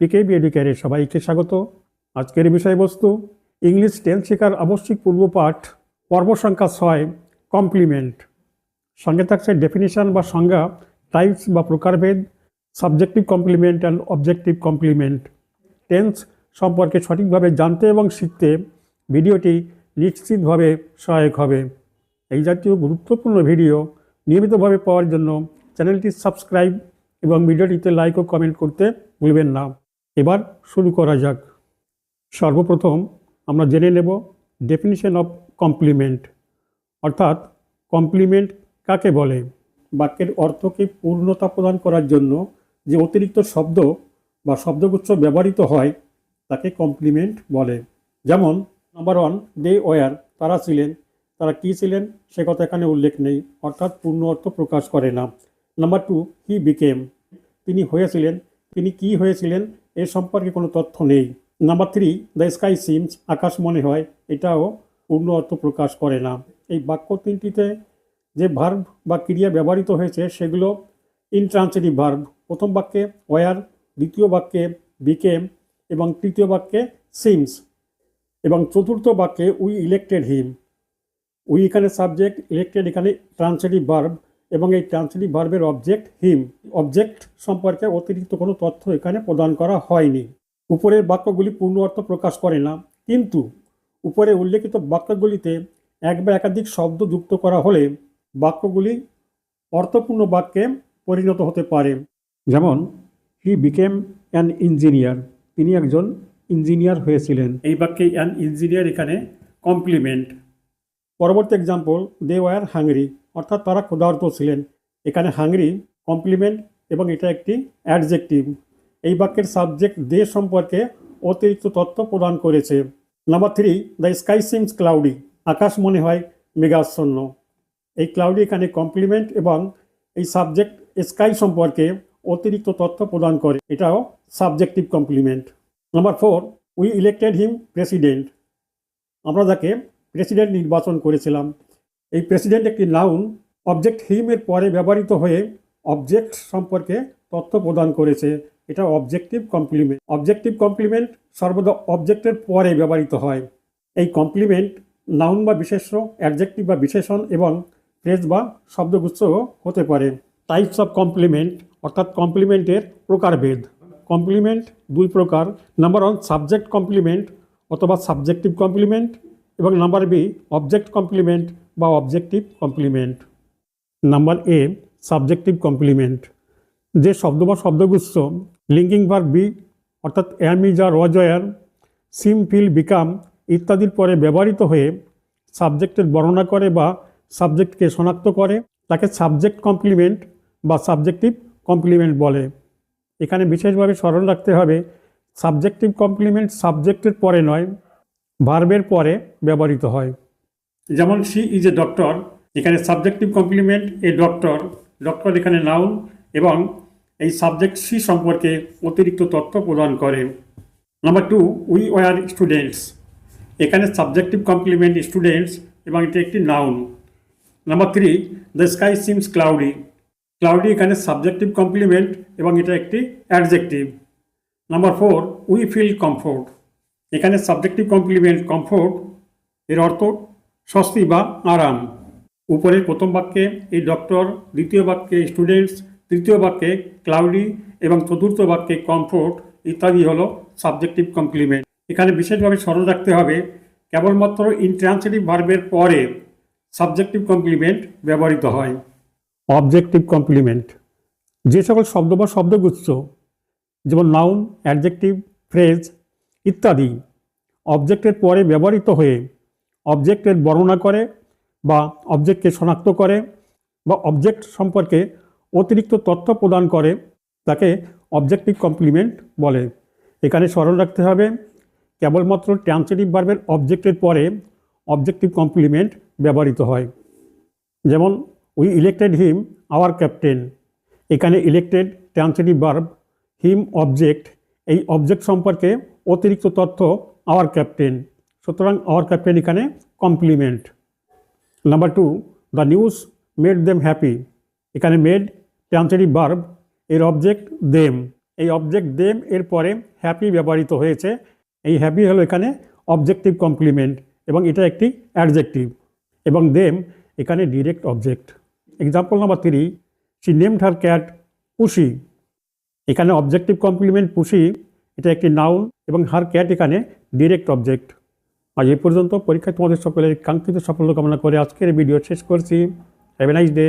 PKb এডুকেয়ারে সবাইকে স্বাগত। আজকের বিষয়বস্তু ইংলিশ টেন্স শেখার আবশ্যিক পূর্বপাঠ, পর্ব সংখ্যা ছয় কমপ্লিমেন্ট সঙ্গে থাকছে ডেফিনিশন বা সংজ্ঞা টাইপস বা প্রকারভেদ subjective complement and objective complement tense সম্পর্কে সঠিকভাবে জানতে এবং শিখতে ভিডিওটি নিশ্চিতভাবে সহায়ক হবে। এই জাতীয় গুরুত্বপূর্ণ ভিডিও নিয়মিতভাবে পাওয়ার জন্য চ্যানেলটি সাবস্ক্রাইব এবং ভিডিওটিতে লাইক ও কমেন্ট করতে ভুলবেন না। এবার শুরু করা যাক। সর্বপ্রথম আমরা জেনে নেব ডেফিনিশন অফ কমপ্লিমেন্ট অর্থাৎ কমপ্লিমেন্ট কাকে বলে? বাক্যের অর্থকে পূর্ণতা প্রদান করার জন্য যে অতিরিক্ত শব্দ বা শব্দগুচ্ছ ব্যবহৃত হয়, তাকে কমপ্লিমেন্ট বলে। যেমন নাম্বার ওয়ান দে ওয়ার তারা ছিলেন, তারা কী ছিলেন, সে কথা এখানে উল্লেখ নেই, অর্থাৎ পূর্ণ অর্থ প্রকাশ করে না। নাম্বার টু হি বিকেম তিনি হয়েছিলেন, তিনি কি হয়েছিলেন এ সম্পর্কে কোনো তথ্য নেই। Number three the sky seems আকাশ মনে হয়, এটাও পূর্ণ অর্থ প্রকাশ করে না। এই বাক্য তিনটিতে যে ভার্ব বা ক্রিয়া ব্যবহৃত হয়েছে, সেগুলো ইনট্রান্সিটিভ ভার্ব প্রথম বাক্যে ওয়ার দ্বিতীয় বাক্যে বিকেম এবং তৃতীয় বাক্যে সিমস এবং চতুর্থ বাক্যে উই ইলেক্টেড হিম উই এখানে সাবজেক্ট ইলেক্টেড এখানে ট্রান্সিটিভ ভার্ব এবং এই ট্রান্সিটিভ ভার্বের অবজেক্ট হিম অবজেক্ট সম্পর্কে অতিরিক্ত কোনো তথ্য এখানে প্রদান করা হয়নি। উপরের বাক্যগুলি পূর্ণ অর্থ প্রকাশ করে না। কিন্তু উপরে উল্লেখিত বাক্যগুলিতে এক বা একাধিক শব্দ যুক্ত করা হলে বাক্যগুলি অর্থপূর্ণ বাক্যে পরিণত হতে পারে। যেমন হি বিকেম অ্যান ইঞ্জিনিয়ার তিনি একজন ইঞ্জিনিয়ার হয়েছিলেন। এই বাক্যে অ্যান ইঞ্জিনিয়ার এখানে কমপ্লিমেন্ট পরবর্তী এক্সাম্পল দে ওয়ার হাংরি অর্থাৎ তারা ক্ষুধার্ত ছিলেন। এখানে হাংরি, কমপ্লিমেন্ট এবং এটা একটি অ্যাডজেক্টিভ। এই বাক্যের সাবজেক্ট দে সম্পর্কে অতিরিক্ত তথ্য প্রদান করেছে। Number three, the sky seems cloudy, আকাশ মনে হয় মেঘাচ্ছন্ন। এই ক্লাউডি এখানে কমপ্লিমেন্ট এবং এই সাবজেক্ট স্কাই সম্পর্কে অতিরিক্ত তথ্য প্রদান করে। এটাও subjective complement. Number four, we elected him president. আমরা যাকে প্রেসিডেন্ট নির্বাচন করেছিলাম। এই প্রেসিডেন্ট একটি নাউন অবজেক্ট হিমের পরে ব্যবহৃত হয়ে অবজেক্ট সম্পর্কে তথ্য প্রদান করেছে। এটা অবজেক্টিভ কমপ্লিমেন্ট অবজেক্টিভ কমপ্লিমেন্ট সর্বদা অবজেক্টের পরে ব্যবহৃত হয়। এই কমপ্লিমেন্ট নাউন বা বিশেষ্য অ্যাডজেক্টিভ বা বিশেষণ এবং ফ্রেজ বা শব্দগুচ্ছ হতে পারে। টাইপস অফ কমপ্লিমেন্ট অর্থাৎ কমপ্লিমেন্টের প্রকারভেদ। কমপ্লিমেন্ট দুই প্রকার। নাম্বার ওয়ান সাবজেক্ট কমপ্লিমেন্ট অথবা সাবজেক্টিভ কমপ্লিমেন্ট এবং নাম্বার বি অবজেক্ট কমপ্লিমেন্ট বা objective complement number A subjective complement যে শব্দ বা শব্দগুচ্ছ লিঙ্কিং ভার বি অর্থাৎ am is are was were seem feel become ইত্যাদির পরে ব্যবহৃত হয়ে সাবজেক্টের বর্ণনা করে বা সাবজেক্টকে শনাক্ত করে, তাকে সাবজেক্ট কমপ্লিমেন্ট বা সাবজেক্টিভ কমপ্লিমেন্ট বলে। এখানে বিশেষভাবে স্মরণ রাখতে হবে সাবজেক্টিভ কমপ্লিমেন্ট সাবজেক্টের পরে নয় ভার্বের পরে ব্যবহৃত হয়। যেমন সি ইজ এ ডক্টর, এখানে subjective complement, a doctor doctor এখানে নাউন, এবং এই সাবজেক্ট সি সম্পর্কে অতিরিক্ত তথ্য প্রদান করে। Number two, we were students, এখানে সাবজেক্টিভ কমপ্লিমেন্ট স্টুডেন্টস, এবং এটি একটি noun. Number three, the sky seems cloudy cloudy এখানে সাবজেক্টিভ কমপ্লিমেন্ট, এবং এটা একটি adjective. Number four, we feel comfort, এখানে সাবজেক্টিভ কমপ্লিমেন্ট কমফোর্ট, এর অর্থ স্বস্তি বা আরাম। উপরের প্রথম বাক্যে এই ডক্টর, দ্বিতীয় বাক্যে স্টুডেন্টস, তৃতীয় বাক্যে ক্লাউডি এবং চতুর্থ বাক্যে কমফোর্ট ইত্যাদি হলো সাবজেক্টিভ কমপ্লিমেন্ট। এখানে বিশেষভাবে স্মরণ রাখতে হবে, কেবলমাত্র ইন্ট্রান্সিটিভ ভার্বের পরে সাবজেক্টিভ কমপ্লিমেন্ট ব্যবহৃত হয়। অবজেক্টিভ কমপ্লিমেন্ট যে সকল শব্দ বা শব্দগুচ্ছ, যেমন নাউন অ্যাডজেক্টিভ ফ্রেজ ইত্যাদি অবজেক্টের পরে ব্যবহৃত হয়ে অবজেক্টের বর্ণনা করে বা অবজেক্টকে শনাক্ত করে বা অবজেক্ট সম্পর্কে অতিরিক্ত তথ্য প্রদান করে, তাকে অবজেক্টিভ কমপ্লিমেন্ট বলে। এখানে স্মরণ রাখতে হবে, কেবলমাত্র ট্রান্সিটিভ ভার্বের অবজেক্টের পরে অবজেক্টিভ কমপ্লিমেন্ট ব্যবহৃত হয়। যেমন we elected him our captain এখানে elected transitive verb him object এই অবজেক্ট সম্পর্কে অতিরিক্ত তথ্য আওয়ার ক্যাপ্টেন সুতরাং আওয়ার ক্যাপ্টেন এখানে complement number two the news made them happy এখানে মেড ট্রান্সিটিভ বার্ব এর অবজেক্ট দেম এই অবজেক্ট দেম এর পরে হ্যাপি ব্যবহৃত হয়েছে। এই হ্যাপি হলো এখানে অবজেক্টিভ কমপ্লিমেন্ট এবং এটা একটি অ্যাডজেক্টিভ এবং দেম এখানে direct object example number three she named her cat pussy এখানে অবজেক্টিভ কমপ্লিমেন্ট পুষি এটা একটি নাউন এবং হার ক্যাট এখানে ডিরেক্ট অবজেক্ট আজ এই পর্যন্ত। পরীক্ষায় তোমাদের সকলের কাঙ্ক্ষিত সাফল্য কামনা করে আজকের ভিডিও শেষ করছি। Have a nice day